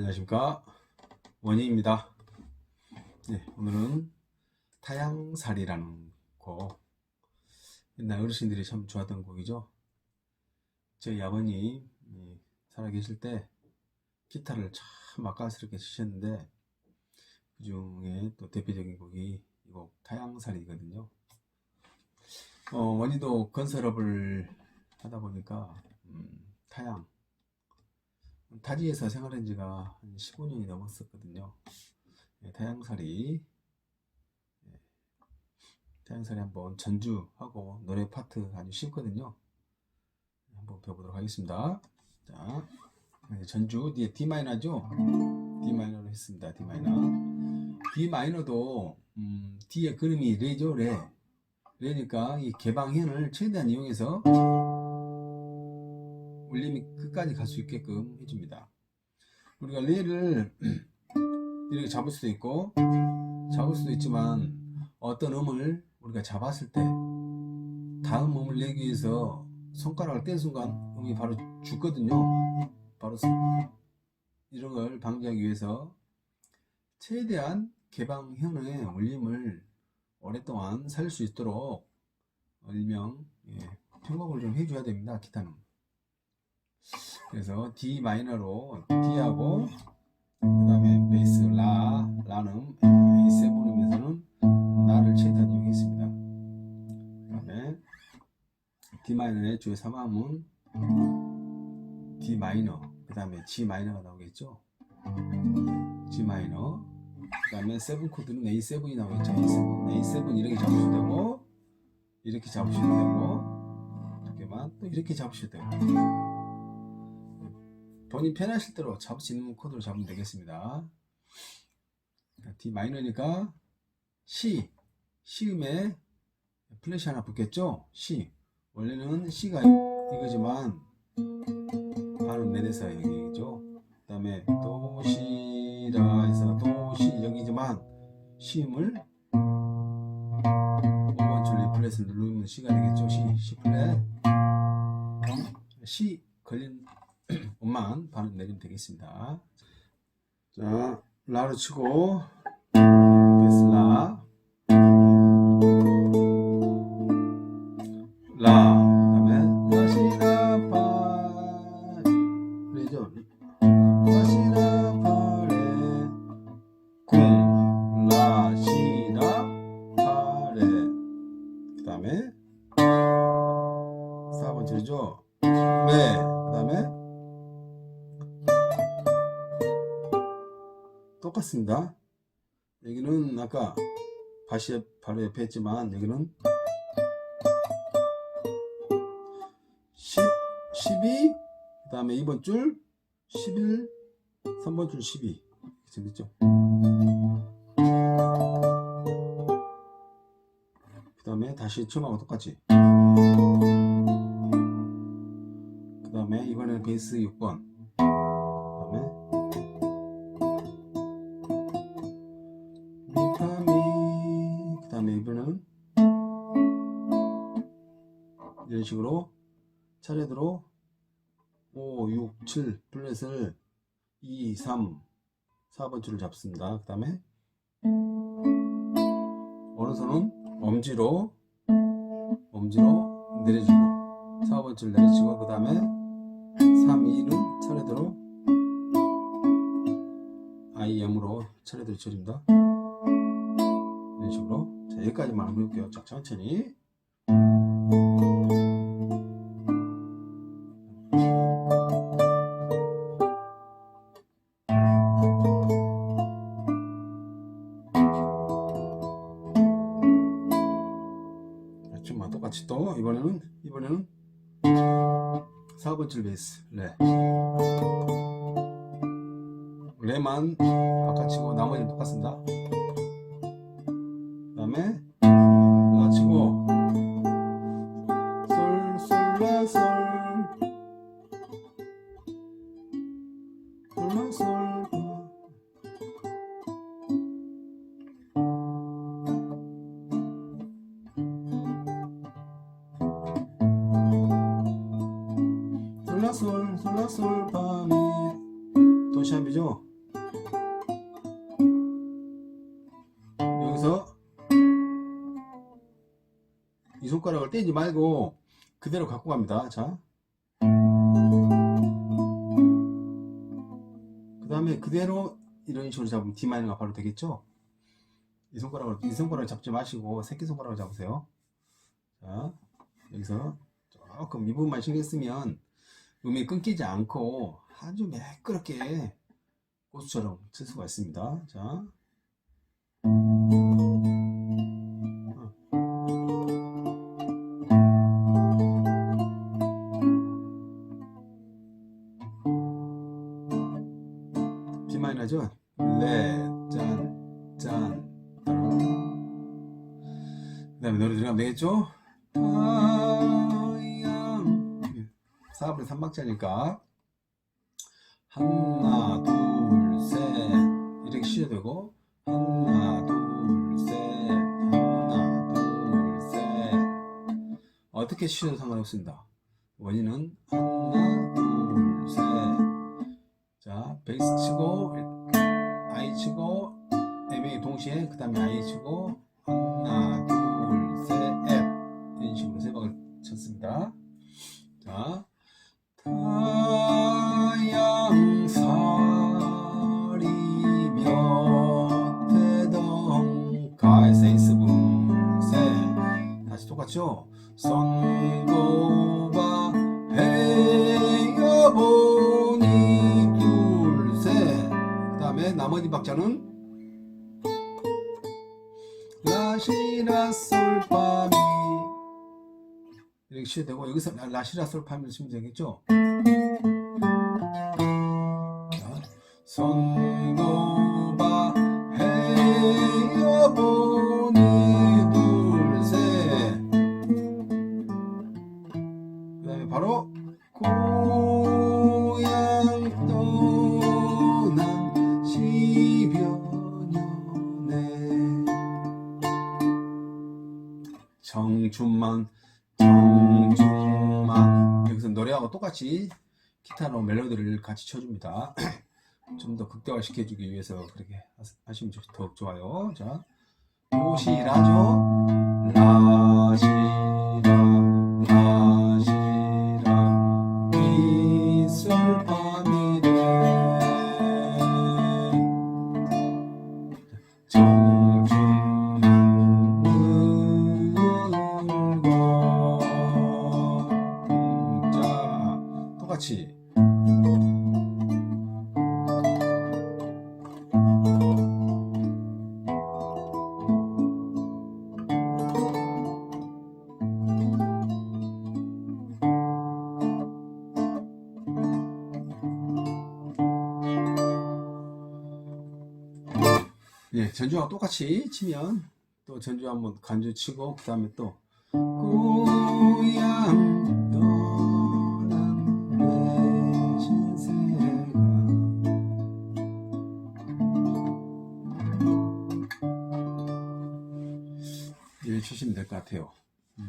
안녕하십니까 원희입니다. 네, 오늘은 타양살이라는 곡 옛날 어르신들이 참 좋아하던 곡이죠. 저희 아버님 이, 살아계실 때 기타를 참 맛깔스럽게 치셨는데 그 중에 또 대표적인 곡이 이 곡 타양살이거든요. 어, 원희도 건설업을 하다 보니까 음, 타양 타지에서 생활한 지가 한 15년이 넘었었거든요. 예, 타양살이 예, 타양살이 한번 전주하고 노래 파트 아주 쉽거든요. 한번 배워보도록 하겠습니다. 자, 예, 전주 뒤에 D 마이너죠? D 마이너로 했습니다. D 마이너. D 마이너도 음, D의 그림이 레죠, 레. 레니까 이 개방현을 최대한 이용해서 울림이 끝까지 갈 수 있게끔 해줍니다. 우리가 레를 이렇게 잡을 수도 있고 잡을 수도 있지만 어떤 음을 우리가 잡았을 때 다음 음을 내기 위해서 손가락을 뗀 순간 음이 바로 죽거든요. 바로 이런 걸 방지하기 위해서 최대한 개방현의 울림을 오랫동안 살릴 수 있도록 일명 예, 편곡을 좀 해줘야 됩니다. 기타는. 그래서 D 마이너로 D하고 그 다음에 베이스 라 라는 A7 음에서는 라를 최대한 이용했습니다. 그 다음에 D 마이너의 주요 3함은 D 마이너 그 다음에 G 마이너가 나오겠죠. G 마이너 그 다음에 7 코드는 A7이 나오겠죠. A7 A7 이렇게 잡으셔도 되고 이렇게 잡으셔도 되고 이렇게만 또 이렇게 잡으셔도 되고 본인 편하실 대로 잡을 수 있는 코드로 잡으면 되겠습니다. D 마이너니까 C, C음에 플래시 하나 붙겠죠? C. 원래는 C가 이거지만 발음 내려서 여기죠. 그 다음에 도시라 해서 도시 여기지만 C음을 5번 줄 리플렛을 누르면 C가 되겠죠. C, C 플랫. C 걸린 음만 발음 내리면 되겠습니다. 자, 라로 치고 베스 라, 라, 그다음에 라시라 파, 그래죠? 똑같습니다. 여기는 아까 바시 바로 옆에 했지만 여기는 10, 12, 그 다음에 2번 줄 11, 3번 줄 12. 이렇게 됐죠. 그 다음에 다시 처음하고 똑같이. 그 다음에 이번에는 베이스 6번. 이런 식으로 차례대로 5, 6, 7 플랫을 2, 3, 4번 줄을 잡습니다. 그 다음에 오른손은 엄지로 엄지로 내려주고 4번 줄 내려주고 그 다음에 3, 2는 차례대로 IM으로 차례대로 쳐줍니다. 이런 식으로 자 여기까지만 한번 해볼게요 자 천천히 같이 또 이번에는 이번에는 4번 줄 베이스 레 레만 바꿔치고 나머지는 똑같습니다. 그 다음에 솔라솔 솔라솔 밤에. 도시합이죠? 여기서 이 손가락을 떼지 말고 그대로 갖고 갑니다. 자 그 다음에 그대로 이런 식으로 잡으면 D 마이너가 바로 되겠죠? 이 손가락을 이 손가락을 잡지 마시고 새끼 손가락을 잡으세요. 자 여기서 조금 이 부분만 신경 쓰면 음이 끊기지 않고 아주 매끄럽게 고수처럼 칠 수가 있습니다. 자. B 마이너죠? 레, 짠, 짠, 따라. 그 다음에 노래 들어가면 되겠죠? 타양. 4분의 3박자니까. 하나, 둘, 셋. 이렇게 쉬어야 되고. 하나, 둘, 셋. 하나, 둘, 셋. 어떻게 쉬어도 상관없습니다. 원인은 하나, 둘, 셋. 자, 베이스 치고, 아이 치고, M이 동시에, 그 다음에 아이 치고, 하나, 둘, 똑같죠? 선고바 해여보니 둘셋 그 다음에 나머지 박자는 라시라 솔파미 이렇게 쉬어도 되고 여기서 라- 라시라 솔파미를 치면 되겠죠? 자, 정준만 여기서 노래하고 똑같이 기타로 멜로디를 같이 쳐줍니다. 좀 더 극대화 시켜주기 위해서 그렇게 하- 하시면 좋- 더 좋아요. 자 도시라죠 라시라 라시라 미솔파미 예, 전주와 똑같이 치면 또 전주 한번 간주 치고 그 다음에 또 고향 떠난 내 신세가 이렇게 치시면 될 것 같아요.